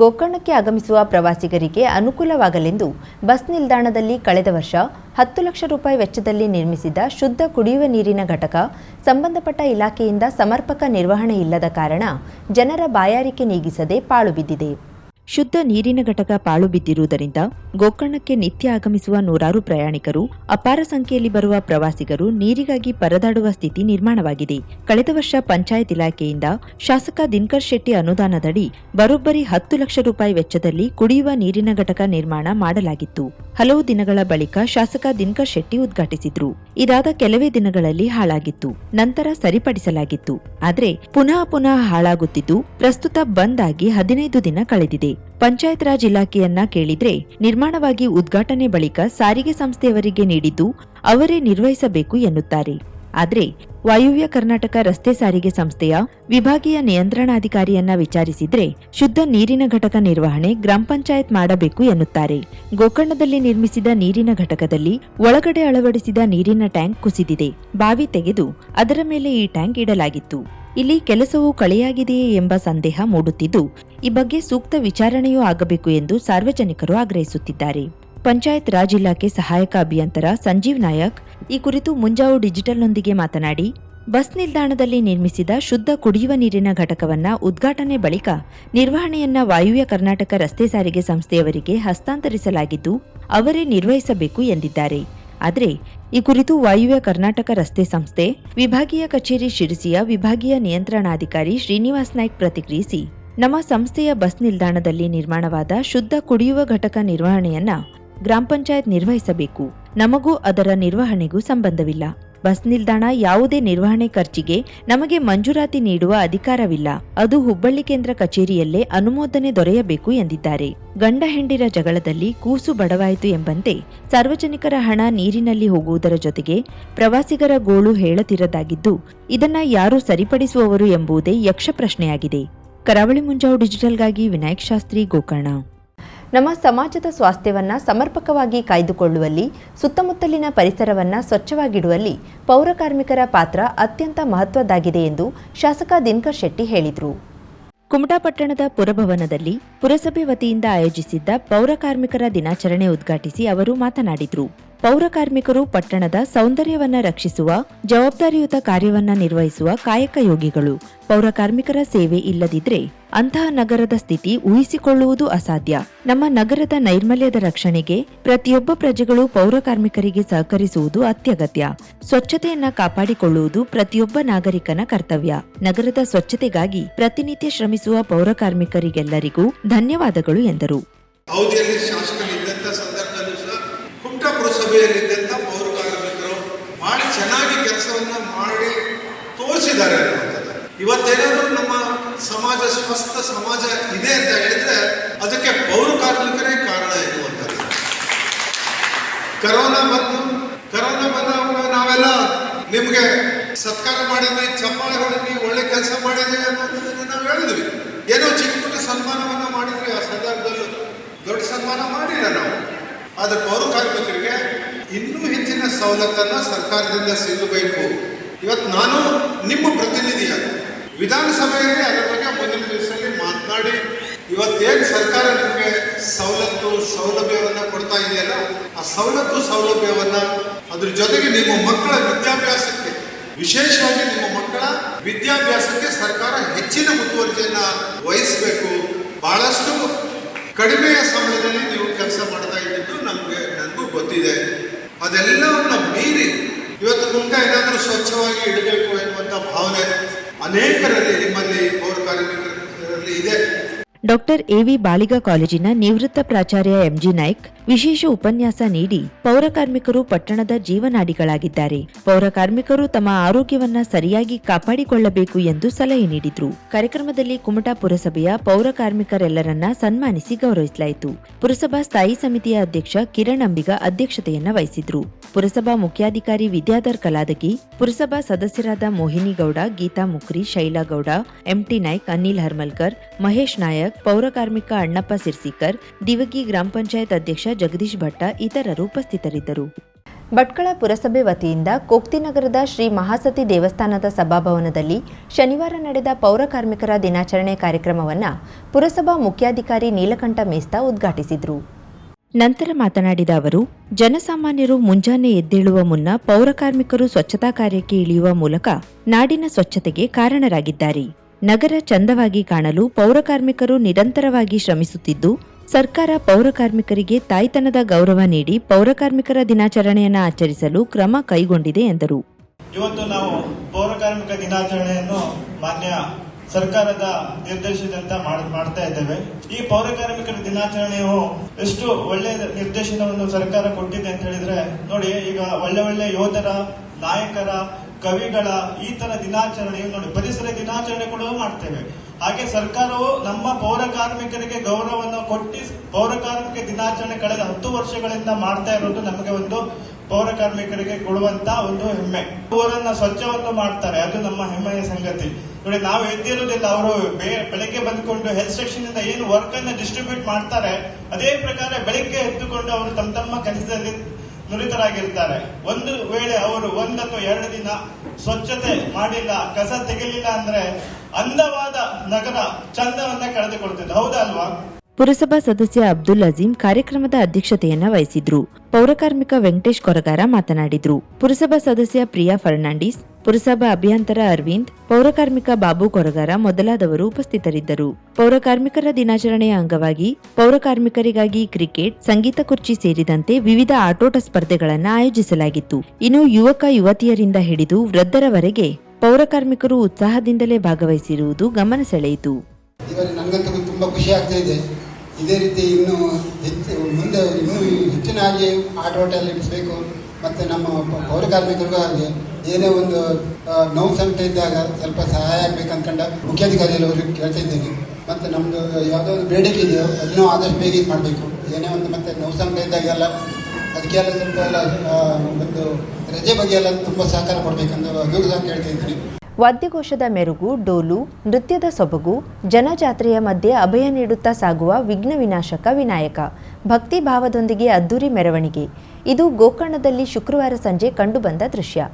ಗೋಕರ್ಣಕ್ಕೆ ಆಗಮಿಸುವ ಪ್ರವಾಸಿಗರಿಗೆ ಅನುಕೂಲವಾಗಲೆಂದು ಬಸ್ ನಿಲ್ದಾಣದಲ್ಲಿ ಕಳೆದ ವರ್ಷ ಹತ್ತು ಲಕ್ಷ ರೂಪಾಯಿ ವೆಚ್ಚದಲ್ಲಿ ನಿರ್ಮಿಸಿದ ಶುದ್ಧ ಕುಡಿಯುವ ನೀರಿನ ಘಟಕ ಸಂಬಂಧಪಟ್ಟ ಇಲಾಖೆಯಿಂದ ಸಮರ್ಪಕ ನಿರ್ವಹಣೆ ಇಲ್ಲದ ಕಾರಣ ಜನರ ಬಾಯಾರಿಕೆ ನೀಗಿಸದೆ ಪಾಳು ಬಿದ್ದಿದೆ. ಶುದ್ಧ ನೀರಿನ ಘಟಕ ಪಾಳು ಬಿದ್ದಿರುವುದರಿಂದ ಗೋಕರ್ಣಕ್ಕೆ ನಿತ್ಯ ಆಗಮಿಸುವ ನೂರಾರು ಪ್ರಯಾಣಿಕರು, ಅಪಾರ ಸಂಖ್ಯೆಯಲ್ಲಿ ಬರುವ ಪ್ರವಾಸಿಗರು ನೀರಿಗಾಗಿ ಪರದಾಡುವ ಸ್ಥಿತಿ ನಿರ್ಮಾಣವಾಗಿದೆ. ಕಳೆದ ವರ್ಷ ಪಂಚಾಯತ್ ಇಲಾಖೆಯಿಂದ ಶಾಸಕ ದಿನಕರ್ ಶೆಟ್ಟಿ ಅನುದಾನದಡಿ ಬರೋಬ್ಬರಿ ಹತ್ತು ಲಕ್ಷ ರೂಪಾಯಿ ವೆಚ್ಚದಲ್ಲಿ ಕುಡಿಯುವ ನೀರಿನ ಘಟಕ ನಿರ್ಮಾಣ ಮಾಡಲಾಗಿತ್ತು. ಹಲವು ದಿನಗಳ ಬಳಿಕ ಶಾಸಕ ದಿನಕರ್ ಶೆಟ್ಟಿ ಉದ್ಘಾಟಿಸಿದ್ರು. ಇದಾದ ಕೆಲವೇ ದಿನಗಳಲ್ಲಿ ಹಾಳಾಗಿತ್ತು. ನಂತರ ಸರಿಪಡಿಸಲಾಗಿತ್ತು. ಆದರೆ ಪುನಃ ಪುನಃ ಹಾಳಾಗುತ್ತಿದ್ದು ಪ್ರಸ್ತುತ ಬಂದ್ ಆಗಿ ಹದಿನೈದು ದಿನ ಕಳೆದಿದೆ. ಪಂಚಾಯತ್ ರಾಜ್ ಇಲಾಖೆಯನ್ನ ಕೇಳಿದ್ರೆ ನಿರ್ಮಾಣವಾಗಿ ಉದ್ಘಾಟನೆ ಬಳಿಕ ಸಾರಿಗೆ ಸಂಸ್ಥೆಯವರಿಗೆ ನೀಡಿದ್ದು ಅವರೇ ನಿರ್ವಹಿಸಬೇಕು ಎನ್ನುತ್ತಾರೆ. ಆದ್ರೆ ವಾಯುವ್ಯ ಕರ್ನಾಟಕ ರಸ್ತೆ ಸಾರಿಗೆ ಸಂಸ್ಥೆಯ ವಿಭಾಗೀಯ ನಿಯಂತ್ರಣಾಧಿಕಾರಿಯನ್ನ ವಿಚಾರಿಸಿದ್ರೆ ಶುದ್ಧ ನೀರಿನ ಘಟಕ ನಿರ್ವಹಣೆ ಗ್ರಾಮ ಪಂಚಾಯತ್ ಮಾಡಬೇಕು ಎನ್ನುತ್ತಾರೆ. ಗೋಕರ್ಣದಲ್ಲಿ ನಿರ್ಮಿಸಿದ ನೀರಿನ ಘಟಕದಲ್ಲಿ ಒಳಗಡೆ ಅಳವಡಿಸಿದ ನೀರಿನ ಟ್ಯಾಂಕ್ ಕುಸಿದಿದೆ. ಬಾವಿ ತೆಗೆದು ಅದರ ಮೇಲೆ ಈ ಟ್ಯಾಂಕ್ ಇಡಲಾಗಿತ್ತು. ಇಲ್ಲಿ ಕೆಲಸವು ಕಳೆಯಾಗಿದೆಯೇ ಎಂಬ ಸಂದೇಹ ಮೂಡುತ್ತಿದ್ದು, ಈ ಬಗ್ಗೆ ಸೂಕ್ತ ವಿಚಾರಣೆಯೂ ಆಗಬೇಕು ಎಂದು ಸಾರ್ವಜನಿಕರು ಆಗ್ರಹಿಸುತ್ತಿದ್ದಾರೆ. ಪಂಚಾಯತ್ ರಾಜ್ ಇಲಾಖೆ ಸಹಾಯಕ ಅಭಿಯಂತರ ಸಂಜೀವ್ ನಾಯಕ್ ಈ ಕುರಿತು ಮುಂಜಾವು ಡಿಜಿಟಲ್ನೊಂದಿಗೆ ಮಾತನಾಡಿ, ಬಸ್ ನಿಲ್ದಾಣದಲ್ಲಿ ನಿರ್ಮಿಸಿದ ಶುದ್ಧ ಕುಡಿಯುವ ನೀರಿನ ಘಟಕವನ್ನ ಉದ್ಘಾಟನೆ ಬಳಿಕ ನಿರ್ವಹಣೆಯನ್ನ ವಾಯುವ್ಯ ಕರ್ನಾಟಕ ರಸ್ತೆ ಸಾರಿಗೆ ಸಂಸ್ಥೆಯವರಿಗೆ ಹಸ್ತಾಂತರಿಸಲಾಗಿದ್ದು, ಅವರೇ ನಿರ್ವಹಿಸಬೇಕು ಎಂದಿದ್ದಾರೆ. ಆದರೆ, ಈ ಕುರಿತು ವಾಯುವ್ಯ ಕರ್ನಾಟಕ ರಸ್ತೆ ಸಂಸ್ಥೆ, ವಿಭಾಗೀಯ ಕಚೇರಿ ಶಿರಸಿಯ ವಿಭಾಗೀಯ ನಿಯಂತ್ರಣಾಧಿಕಾರಿ ಶ್ರೀನಿವಾಸ್ ನಾಯ್ಕ್ ಪ್ರತಿಕ್ರಿಯಿಸಿ, ನಮ್ಮ ಸಂಸ್ಥೆಯ ಬಸ್ ನಿಲ್ದಾಣದಲ್ಲಿ ನಿರ್ಮಾಣವಾದ ಶುದ್ಧ ಕುಡಿಯುವ ಘಟಕ ನಿರ್ವಹಣೆಯನ್ನ ಗ್ರಾಮ ಪಂಚಾಯತ್ ನಿರ್ವಹಿಸಬೇಕು. ನಮಗೂ ಅದರ ನಿರ್ವಹಣೆಗೂ ಸಂಬಂಧವಿಲ್ಲ. ಬಸ್ ನಿಲ್ದಾಣ ಯಾವುದೇ ನಿರ್ವಹಣೆ ಖರ್ಚಿಗೆ ನಮಗೆ ಮಂಜೂರಾತಿ ನೀಡುವ ಅಧಿಕಾರವಿಲ್ಲ. ಅದು ಹುಬ್ಬಳ್ಳಿ ಕೇಂದ್ರ ಕಚೇರಿಯಲ್ಲೇ ಅನುಮೋದನೆ ದೊರೆಯಬೇಕು ಎಂದಿದ್ದಾರೆ. ಗಂಡ ಹೆಂಡಿರ ಜಗಳದಲ್ಲಿ ಕೂಸು ಬಡವಾಯಿತು ಎಂಬಂತೆ ಸಾರ್ವಜನಿಕರ ಹಣ ನೀರಿನಲ್ಲಿ ಹೋಗುವುದರ ಜೊತೆಗೆ ಪ್ರವಾಸಿಗರ ಗೋಳು ಹೇಳತಿರದಾಗಿದ್ದು ಇದನ್ನ ಯಾರು ಸರಿಪಡಿಸುವವರು ಎಂಬುದೇ ಯಕ್ಷ ಪ್ರಶ್ನೆಯಾಗಿದೆ. ಕರಾವಳಿ ಮುಂಜಾವು ಡಿಜಿಟಲ್ಗಾಗಿ ವಿನಾಯಕ್ ಶಾಸ್ತ್ರಿ ಗೋಕರ್ಣ ನಮ್ಮ ಸಮಾಜದ ಸ್ವಾಸ್ಥ್ಯವನ್ನು ಸಮರ್ಪಕವಾಗಿ ಕಾಯ್ದುಕೊಳ್ಳುವಲ್ಲಿ, ಸುತ್ತಮುತ್ತಲಿನ ಪರಿಸರವನ್ನು ಸ್ವಚ್ಛವಾಗಿಡುವಲ್ಲಿ ಪೌರಕಾರ್ಮಿಕರ ಪಾತ್ರ ಅತ್ಯಂತ ಮಹತ್ವದ್ದಾಗಿದೆ ಎಂದು ಶಾಸಕ ದಿನಕರ್ ಶೆಟ್ಟಿ ಹೇಳಿದರು. ಕುಮಟಾಪಟ್ಟಣದ ಪುರಭವನದಲ್ಲಿ ಪುರಸಭೆ ವತಿಯಿಂದ ಆಯೋಜಿಸಿದ್ದ ಪೌರಕಾರ್ಮಿಕರ ದಿನಾಚರಣೆ ಉದ್ಘಾಟಿಸಿ ಅವರು ಮಾತನಾಡಿದರು. ಪೌರ ಕಾರ್ಮಿಕರು ಪಟ್ಟಣದ ಸೌಂದರ್ಯವನ್ನ ರಕ್ಷಿಸುವ, ಜವಾಬ್ದಾರಿಯುತ ಕಾರ್ಯವನ್ನ ನಿರ್ವಹಿಸುವ ಕಾಯಕ ಯೋಗಿಗಳು. ಪೌರಕಾರ್ಮಿಕರ ಸೇವೆ ಇಲ್ಲದಿದ್ರೆ ಅಂತಹ ನಗರದ ಸ್ಥಿತಿ ಊಹಿಸಿಕೊಳ್ಳುವುದು ಅಸಾಧ್ಯ. ನಮ್ಮ ನಗರದ ನೈರ್ಮಲ್ಯದ ರಕ್ಷಣೆಗೆ ಪ್ರತಿಯೊಬ್ಬ ಪ್ರಜೆಗಳು ಪೌರಕಾರ್ಮಿಕರಿಗೆ ಸಹಕರಿಸುವುದು ಅತ್ಯಗತ್ಯ. ಸ್ವಚ್ಛತೆಯನ್ನ ಕಾಪಾಡಿಕೊಳ್ಳುವುದು ಪ್ರತಿಯೊಬ್ಬ ನಾಗರಿಕನ ಕರ್ತವ್ಯ. ನಗರದ ಸ್ವಚ್ಛತೆಗಾಗಿ ಪ್ರತಿನಿತ್ಯ ಶ್ರಮಿಸುವ ಪೌರಕಾರ್ಮಿಕರಿಗೆಲ್ಲರಿಗೂ ಧನ್ಯವಾದಗಳು ಎಂದರು ಅವಧಿಯಲ್ಲಿ ಶಾಸಕರಿದ್ದಂಥ ಸಂದರ್ಭದಲ್ಲೂ ಸಹ ಅಂತ ಪೌರ ಕಾರ್ಮಿಕರು ಮಾಡಿ ಚೆನ್ನಾಗಿ ಕೆಲಸವನ್ನು ಮಾಡಿ ತೋರಿಸಿದ್ದಾರೆ ಅನ್ನುವಂಥದ್ದು. ಇವತ್ತೇನಾದರೂ ನಮ್ಮ ಸಮಾಜ ಸ್ವಸ್ಥ ಸಮಾಜ ಇದೆ ಅಂತ ಹೇಳಿದ್ರೆ ಅದಕ್ಕೆ ಪೌರ ಕಾರ್ಮಿಕರೇ ಕಾರಣ ಎನ್ನುವಂಥದ್ದು. ಕರೋನಾ ಬಂದು, ಕರೋನಾ ಬಂದಾಗ ನಾವೆಲ್ಲ ನಿಮ್ಗೆ ಸತ್ಕಾರ ಮಾಡಿದ್ವಿ, ಚಪ್ಪಾಳೆ ಹೊಡೆದ್ವಿ, ಒಳ್ಳೆ ಕೆಲಸ ಮಾಡಿದ್ವಿ ಅನ್ನೋದನ್ನ ನಾವು ಹೇಳಿದ್ವಿ. ಏನೋ ಚಿಕ್ಕ ಪುಟ್ಟ ಸನ್ಮಾನವನ್ನ ಮಾಡಿದ್ವಿ, ಆ ಸಂದರ್ಭದಲ್ಲೂ ದೊಡ್ಡ ಸನ್ಮಾನ ಮಾಡಿಲ್ಲ ನಾವು. ಆದ್ರೆ ಪೌರ ಕಾರ್ಮಿಕರಿಗೆ ಇನ್ನೂ ಹೆಚ್ಚಿನ ಸವಲತ್ತನ್ನು ಸರ್ಕಾರದಿಂದ ಸಿಗಬೇಕು. ಇವತ್ತು ನಾನು ನಿಮ್ಮ ಪ್ರತಿನಿಧಿಯ ವಿಧಾನಸಭೆಯಲ್ಲಿ ಅದರ ಬಗ್ಗೆ ಮುಂದಿನ ದಿವಸದಲ್ಲಿ ಮಾತನಾಡಿ, ಇವತ್ತೇನು ಸರ್ಕಾರ ನಿಮಗೆ ಸವಲತ್ತು, ಸೌಲಭ್ಯವನ್ನು ಕೊಡ್ತಾ ಇದೆಯಲ್ಲ, ಆ ಸವಲತ್ತು, ಸೌಲಭ್ಯವನ್ನು ಅದ್ರ ಜೊತೆಗೆ ನಿಮ್ಮ ಮಕ್ಕಳ ವಿದ್ಯಾಭ್ಯಾಸಕ್ಕೆ, ವಿಶೇಷವಾಗಿ ನಿಮ್ಮ ಮಕ್ಕಳ ವಿದ್ಯಾಭ್ಯಾಸಕ್ಕೆ ಸರ್ಕಾರ ಹೆಚ್ಚಿನ ಮುತುವರ್ಜಿಯನ್ನು ವಹಿಸಬೇಕು. ಬಹಳಷ್ಟು ಕಡಿಮೆಯ ಸಮಯದಲ್ಲಿ ನೀವು ಕೆಲಸ ಮಾಡ್ತಾ ಇದ್ದಿದ್ದು ನಮಗೆ, ನನಗೂ ಗೊತ್ತಿದೆ. ಅದೆಲ್ಲವನ್ನ ಮೀರಿ ಇವತ್ತು ಮುಂದೆ ಏನಾದರೂ ಸ್ವಚ್ಛವಾಗಿ ಇಡಬೇಕು ಎನ್ನುವಂಥ ಭಾವನೆ ಅನೇಕರಲ್ಲಿ ನಿಮ್ಮಲ್ಲಿ ಡಾಕ್ಟರ್ ಎವಿ ಬಾಲಿಗ ಕಾಲೇಜಿನ ನಿವೃತ್ತ ಪ್ರಾಚಾರ್ಯ ಎಂಜಿ ನಾಯ್ಕ್ ವಿಶೇಷ ಉಪನ್ಯಾಸ ನೀಡಿ ಪೌರಕಾರ್ಮಿಕರು ಪಟ್ಟಣದ ಜೀವನಾಡಿಗಳಾಗಿದ್ದಾರೆ. ಪೌರಕಾರ್ಮಿಕರು ತಮ್ಮ ಆರೋಗ್ಯವನ್ನ ಸರಿಯಾಗಿ ಕಾಪಾಡಿಕೊಳ್ಳಬೇಕು ಎಂದು ಸಲಹೆ ನೀಡಿದ್ರು. ಕಾರ್ಯಕ್ರಮದಲ್ಲಿ ಕುಮಟಾ ಪುರಸಭೆಯ ಪೌರ ಕಾರ್ಮಿಕರೆಲ್ಲರನ್ನ ಸನ್ಮಾನಿಸಿ ಗೌರವಿಸಲಾಯಿತು. ಪುರಸಭಾ ಸ್ಥಾಯಿ ಸಮಿತಿಯ ಅಧ್ಯಕ್ಷ ಕಿರಣ್ ಅಂಬಿಗ ಅಧ್ಯಕ್ಷತೆಯನ್ನ ವಹಿಸಿದ್ರು. ಪುರಸಭಾ ಮುಖ್ಯಾಧಿಕಾರಿ ವಿದ್ಯಾಧರ್ ಕಲಾದಗಿ, ಪುರಸಭಾ ಸದಸ್ಯರಾದ ಮೋಹಿನಿ ಗೌಡ ಗೀತಾ ಮುಕ್ರಿ, ಶೈಲಾ ಗೌಡ ಎಂಟಿ ನಾಯ್ಕ್, ಅನಿಲ್ ಹರ್ಮಲ್ಕರ್, ಮಹೇಶ್ ನಾಯಕ್ ಪೌರ ಕಾರ್ಮಿಕ ಅಣ್ಣಪ್ಪ ಸಿರ್ಸಿಕರ್, ದಿವಗಿ ಗ್ರಾಮ ಪಂಚಾಯತ್ ಅಧ್ಯಕ್ಷ ಜಗದೀಶ್ ಭಟ್ಟ ಇತರರು ಉಪಸ್ಥಿತರಿದ್ದರು. ಭಟ್ಕಳ ಪುರಸಭೆ ವತಿಯಿಂದ ಕೋಕ್ತಿನಗರದ ಶ್ರೀ ಮಹಾಸತಿ ದೇವಸ್ಥಾನದ ಸಭಾಭವನದಲ್ಲಿ ಶನಿವಾರ ನಡೆದ ಪೌರ ಕಾರ್ಮಿಕರ ದಿನಾಚರಣೆ ಕಾರ್ಯಕ್ರಮವನ್ನು ಪುರಸಭಾ ಮುಖ್ಯಾಧಿಕಾರಿ ನೀಲಕಂಠ ಮೇಸ್ತಾ ಉದ್ಘಾಟಿಸಿದರು. ನಂತರ ಮಾತನಾಡಿದ ಅವರು, ಜನಸಾಮಾನ್ಯರು ಮುಂಜಾನೆ ಎದ್ದೇಳುವ ಮುನ್ನ ಪೌರ ಕಾರ್ಮಿಕರು ಸ್ವಚ್ಛತಾ ಕಾರ್ಯಕ್ಕೆ ಇಳಿಯುವ ಮೂಲಕ ನಾಡಿನ ಸ್ವಚ್ಛತೆಗೆ ಕಾರಣರಾಗಿದ್ದಾರೆ. ನಗರ ಚಂದವಾಗಿ ಕಾಣಲು ಪೌರಕಾರ್ಮಿಕರು ನಿರಂತರವಾಗಿ ಶ್ರಮಿಸುತ್ತಿದ್ದು, ಸರ್ಕಾರ ಪೌರಕಾರ್ಮಿಕರಿಗೆ ತಾಯ್ತನದ ಗೌರವ ನೀಡಿ ಪೌರಕಾರ್ಮಿಕರ ದಿನಾಚರಣೆಯನ್ನು ಆಚರಿಸಲು ಕ್ರಮ ಕೈಗೊಂಡಿದೆ ಎಂದರು. ಇವತ್ತು ನಾವು ಪೌರಕಾರ್ಮಿಕ ದಿನಾಚರಣೆಯನ್ನು ಮಾನ್ಯ ಸರ್ಕಾರದ ನಿರ್ದೇಶನದಂತ ಮಾಡ್- ಮಾಡ್ತಾ ಇದ್ದೇವೆ. ಈ ಪೌರಕಾರ್ಮಿಕರ ದಿನಾಚರಣೆಯು ಎಷ್ಟು ಒಳ್ಳೆ ನಿರ್ದೇಶನವನ್ನು ಸರ್ಕಾರ ಕೊಟ್ಟಿದೆ ಅಂತ ಹೇಳಿದ್ರೆ, ನೋಡಿ ಈಗ ಒಳ್ಳೆ ಒಳ್ಳೆ ಯೋಧರ, ನಾಯಕರ ಕವಿಗಳ ಈ ತರ ದಿನಾಚರಣೆ, ನೋಡಿ, ಪರಿಸರ ದಿನಾಚರಣೆ ಕೂಡ ಮಾಡ್ತೇವೆ. ಹಾಗೆ ಸರ್ಕಾರವು ನಮ್ಮ ಪೌರ ಕಾರ್ಮಿಕರಿಗೆ ಗೌರವವನ್ನು ಕೊಟ್ಟಿ ಪೌರ ಕಾರ್ಮಿಕ ದಿನಾಚರಣೆ ಕಳೆದ ಹತ್ತು ವರ್ಷಗಳಿಂದ ಮಾಡ್ತಾ ಇರೋದು ನಮಗೆ ಒಂದು ಪೌರ ಕಾರ್ಮಿಕರಿಗೆ ಕೊಡುವಂತ ಒಂದು ಹೆಮ್ಮೆ. ಊರನ್ನ ಸ್ವಚ್ಛವನ್ನು ಮಾಡ್ತಾರೆ, ಅದು ನಮ್ಮ ಹೆಮ್ಮೆಯ ಸಂಗತಿ. ನೋಡಿ, ನಾವು ಎದ್ದಿರೋದಿಲ್ಲ ಅವರು ಬೆಳಗ್ಗೆ ಬಂದ್ಕೊಂಡು ಹೆಲ್ತ್ ಸೆಕ್ಷನ್ ಇಂದ ಏನು ವರ್ಕ್ ಅನ್ನ ಡಿಸ್ಟ್ರಿಬ್ಯೂಟ್ ಮಾಡ್ತಾರೆ, ಅದೇ ಪ್ರಕಾರ ಬೆಳಗ್ಗೆ ಎದ್ದುಕೊಂಡು ಅವರು ತಮ್ಮ ತಮ್ಮ ಕೆಲಸದಲ್ಲಿ ನುರಿತರಾಗಿರ್ತಾರೆ. ಒಂದು ವೇಳೆ ಅವರು ಒಂದು ಅಥವಾ ಎರಡು ದಿನ ಸ್ವಚ್ಛತೆ ಮಾಡಿಲ್ಲ, ಕಸ ತೆಗಿಲಿಲ್ಲ ಅಂದ್ರೆ ಅಂದವಾದ ನಗರ ಚಂದವನ್ನ ಕಳೆದುಕೊಳ್ತಿದೆ ಹೌದಾ ಅಲ್ವಾ? ಪುರಸಭಾ ಸದಸ್ಯ ಅಬ್ದುಲ್ ಅಜೀಂ ಕಾರ್ಯಕ್ರಮದ ಅಧ್ಯಕ್ಷತೆಯನ್ನ ವಹಿಸಿದ್ರು. ಪೌರಕಾರ್ಮಿಕ ವೆಂಕಟೇಶ್ ಕೊರಗಾರ ಮಾತನಾಡಿದ್ರು. ಪುರಸಭಾ ಸದಸ್ಯ ಪ್ರಿಯಾ ಫರ್ನಾಂಡಿಸ್, ಪುರಸಭಾ ಅಭಿಯಂತರ ಅರವಿಂದ್ ಪೌರಕಾರ್ಮಿಕ ಬಾಬು ಕೊರಗಾರ ಮೊದಲಾದವರು ಉಪಸ್ಥಿತರಿದ್ದರು. ಪೌರಕಾರ್ಮಿಕರ ದಿನಾಚರಣೆಯ ಅಂಗವಾಗಿ ಪೌರಕಾರ್ಮಿಕರಿಗಾಗಿ ಕ್ರಿಕೆಟ್, ಸಂಗೀತ ಕುರ್ಚಿ ಸೇರಿದಂತೆ ವಿವಿಧ ಆಟೋಟ ಸ್ಪರ್ಧೆಗಳನ್ನು ಆಯೋಜಿಸಲಾಗಿತ್ತು. ಇನ್ನು ಯುವಕ, ಯುವತಿಯರಿಂದ ಹಿಡಿದು ವೃದ್ಧರವರೆಗೆ ಪೌರಕಾರ್ಮಿಕರು ಉತ್ಸಾಹದಿಂದಲೇ ಭಾಗವಹಿಸಿರುವುದು ಗಮನ ಸೆಳೆಯಿತು. ತುಂಬ ಖುಷಿ ಆಗ್ತಾ ಇದೆ. ಇದೇ ರೀತಿ ಇನ್ನು ಹೆಚ್ಚು, ಮುಂದೆ ಇನ್ನೂ ಹೆಚ್ಚಿನಾಗಿ ಆಟೋಟಲ್ಲಿ ಇಡಿಸ್ಬೇಕು ಮತ್ತು ನಮ್ಮ ಪೌರ ಕಾರ್ಮಿಕರಿಗೂ ಹಾಗೆ ಏನೇ ಒಂದು ನೋವು ಸಂಕಟ ಇದ್ದಾಗ ಸ್ವಲ್ಪ ಸಹಾಯ ಆಗ್ಬೇಕು ಅನ್ಕೊಂಡ ಮುಖ್ಯಾಧಿಕಾರಿಯಲ್ಲಿ ಅವ್ರಿಗೆ ಕೇಳ್ತಾ ಇದ್ದೇನೆ ಮತ್ತು ನಮ್ಮದು ಯಾವುದೋ ಒಂದು ಬೇಡಿಕೆ ಇದೆಯೋ ಅದನ್ನೂ ಆದಷ್ಟು ಬೇಗ ಮಾಡಬೇಕು. ಏನೇ ಒಂದು ಮತ್ತು ನೋವು ಸಂಕಟ ಇದ್ದಾಗೆಲ್ಲ ಅದಕ್ಕೆಲ್ಲ ಸ್ವಲ್ಪ ಎಲ್ಲ ಒಂದು ರಜೆ ಬಗ್ಗೆ ಎಲ್ಲ ತುಂಬ ಸಹಕಾರ ಕೊಡಬೇಕಂದು, ಅದು ಸಹ ಕೇಳ್ತಾ ಇದ್ದೀನಿ ವಾದ್ಯಘೋಷದ ಮೆರುಗು, ಡೋಲು, ನೃತ್ಯದ ಸೊಬಗು, ಜನಜಾತ್ರೆಯ ಮಧ್ಯೆ ಅಭಯ ನೀಡುತ್ತಾ ಸಾಗುವ ವಿಘ್ನ ವಿನಾಶಕ ವಿನಾಯಕ. ಭಕ್ತಿ ಭಾವದೊಂದಿಗೆ ಅದ್ದೂರಿ ಮೆರವಣಿಗೆ. ಇದು ಗೋಕರ್ಣದಲ್ಲಿ ಶುಕ್ರವಾರ ಸಂಜೆ ಕಂಡುಬಂದ ದೃಶ್ಯ.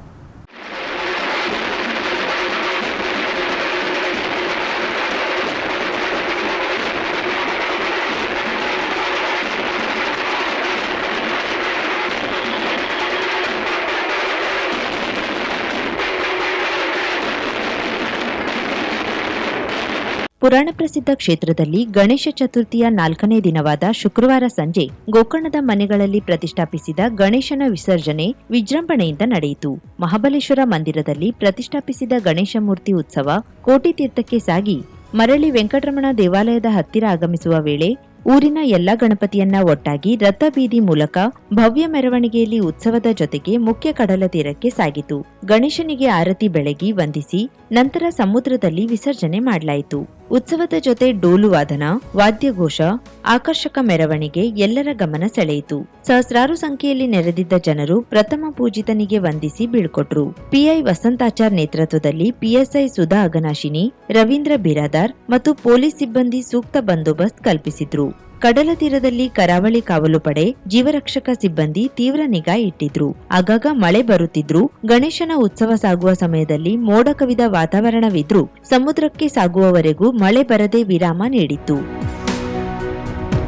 ಪುರಾಣ ಪ್ರಸಿದ್ಧ ಕ್ಷೇತ್ರದಲ್ಲಿ ಗಣೇಶ ಚತುರ್ಥಿಯ ನಾಲ್ಕನೇ ದಿನವಾದ ಶುಕ್ರವಾರ ಸಂಜೆ ಗೋಕರ್ಣದ ಮನೆಗಳಲ್ಲಿ ಪ್ರತಿಷ್ಠಾಪಿಸಿದ ಗಣೇಶನ ವಿಸರ್ಜನೆ ವಿಜೃಂಭಣೆಯಿಂದ ನಡೆಯಿತು. ಮಹಾಬಲೇಶ್ವರ ಮಂದಿರದಲ್ಲಿ ಪ್ರತಿಷ್ಠಾಪಿಸಿದ ಗಣೇಶ ಮೂರ್ತಿ ಉತ್ಸವ ಕೋಟಿ ತೀರ್ಥಕ್ಕೆ ಸಾಗಿ. ಮರಳಿ ವೆಂಕಟರಮಣ ದೇವಾಲಯದ ಹತ್ತಿರ ಆಗಮಿಸುವ ವೇಳೆ ಊರಿನ ಎಲ್ಲಾ ಗಣಪತಿಯನ್ನ ಒಟ್ಟಾಗಿ ರಥ ಬೀದಿ ಮೂಲಕ ಭವ್ಯ ಮೆರವಣಿಗೆಯಲ್ಲಿ ಉತ್ಸವದ ಜೊತೆಗೆ ಮುಖ್ಯ ಕಡಲ ತೀರಕ್ಕೆ ಸಾಗಿತು. ಗಣೇಶನಿಗೆ ಆರತಿ ಬೆಳಗಿ ವಂದಿಸಿ ನಂತರ ಸಮುದ್ರದಲ್ಲಿ ವಿಸರ್ಜನೆ ಮಾಡಲಾಯಿತು. ಉತ್ಸವದ ಜೊತೆ ಡೋಲು ವಾದನ, ವಾದ್ಯಘೋಷ, ಆಕರ್ಷಕ ಮೆರವಣಿಗೆ ಎಲ್ಲರ ಗಮನ ಸೆಳೆಯಿತು. ಸಹಸ್ರಾರು ಸಂಖ್ಯೆಯಲ್ಲಿ ನೆರೆದಿದ್ದ ಜನರು ಪ್ರಥಮ ಪೂಜಿತನಿಗೆ ವಂದಿಸಿ ಬೀಳ್ಕೊಟ್ರು. ಪಿಐ ವಸಂತಾಚಾರ್ ನೇತೃತ್ವದಲ್ಲಿ ಪಿಎಸ್ಐ ಸುಧಾ ಅಗನಾಶಿನಿ ರವೀಂದ್ರ ಬಿರಾದಾರ್ ಮತ್ತು ಪೊಲೀಸ್ ಸಿಬ್ಬಂದಿ ಸೂಕ್ತ ಬಂದೋಬಸ್ತ್ ಕಲ್ಪಿಸಿದ್ರು. ಕಡಲ ತೀರದಲ್ಲಿ ಕರಾವಳಿ ಕಾವಲು ಪಡೆ, ಜೀವರಕ್ಷಕ ಸಿಬ್ಬಂದಿ ತೀವ್ರ ನಿಗಾ ಇಟ್ಟಿದ್ರು. ಆಗಾಗ ಮಳೆ ಬರುತ್ತಿದ್ರು, ಗಣೇಶನ ಉತ್ಸವ ಸಾಗುವ ಸಮಯದಲ್ಲಿ ಮೋಡ ಕವಿದ ವಾತಾವರಣವಿದ್ರೂ, ಸಮುದ್ರಕ್ಕೆ ಸಾಗುವವರೆಗೂ ಮಳೆ ಬರದೆ ವಿರಾಮ ನೀಡಿತ್ತು.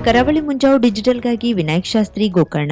ಕರಾವಳಿ ಮುಂಜಾವು ಡಿಜಿಟಲ್ಗಾಗಿ ವಿನಾಯಕ್ ಶಾಸ್ತ್ರಿ ಗೋಕರ್ಣ.